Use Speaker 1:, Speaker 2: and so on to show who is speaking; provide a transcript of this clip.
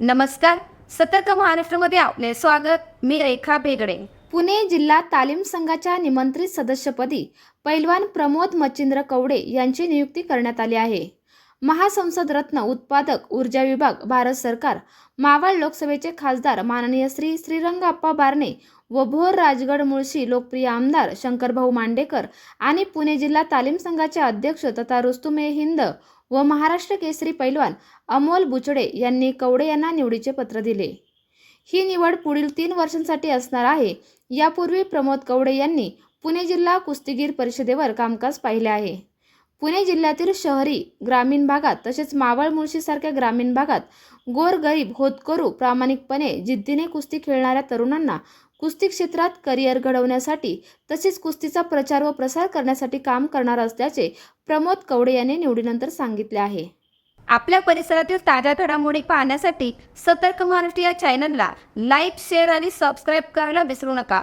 Speaker 1: नमस्कार. सतर्क महाराष्ट्रमध्ये आपले स्वागत. मी रेखा बेगडे
Speaker 2: पुणे जिल्हा तालीम संघाच्या निमंत्रित सदस्यपदी पैलवान प्रमोद मच्छिंद्र कवडे यांची नियुक्ती करण्यात आली आहे. महासंसद रत्न उत्पादक ऊर्जा विभाग भारत सरकार मावळ लोकसभेचे खासदार माननीय श्री श्रीरंगाप्पा बारणे व भोर राजगड मुळशी लोकप्रिय आमदार शंकरभाऊ मांडेकर आणि पुणे जिल्हा तालीम संघाचे अध्यक्ष तथा रुस्तुमे हिंद व महाराष्ट्र केसरी पैलवान अमोल बुचडे यांनी कवडे यांना निवडीचे पत्र दिले. ही निवड पुढील तीन वर्षांसाठी असणार आहे. यापूर्वी प्रमोद कवडे यांनी पुणे जिल्हा कुस्तीगीर परिषदेवर कामकाज पाहिले आहे. पुणे जिल्ह्यातील शहरी ग्रामीण भागात तसेच मावळ मुळशीसारख्या ग्रामीण भागात गोरगरीब होतकरू प्रामाणिकपणे जिद्दीने कुस्ती खेळणाऱ्या तरुणांना कुस्ती क्षेत्रात करिअर घडवण्यासाठी तसेच कुस्तीचा प्रचार व प्रसार करण्यासाठी काम करणार असल्याचे प्रमोद कवडे यांनी निवडीनंतर सांगितले आहे.
Speaker 1: आपल्या परिसरातील ताज्या घडामोडी पाहण्यासाठी सतर्क महाराष्ट्र या चॅनलला लाईक शेअर आणि सबस्क्राईब करायला विसरू नका.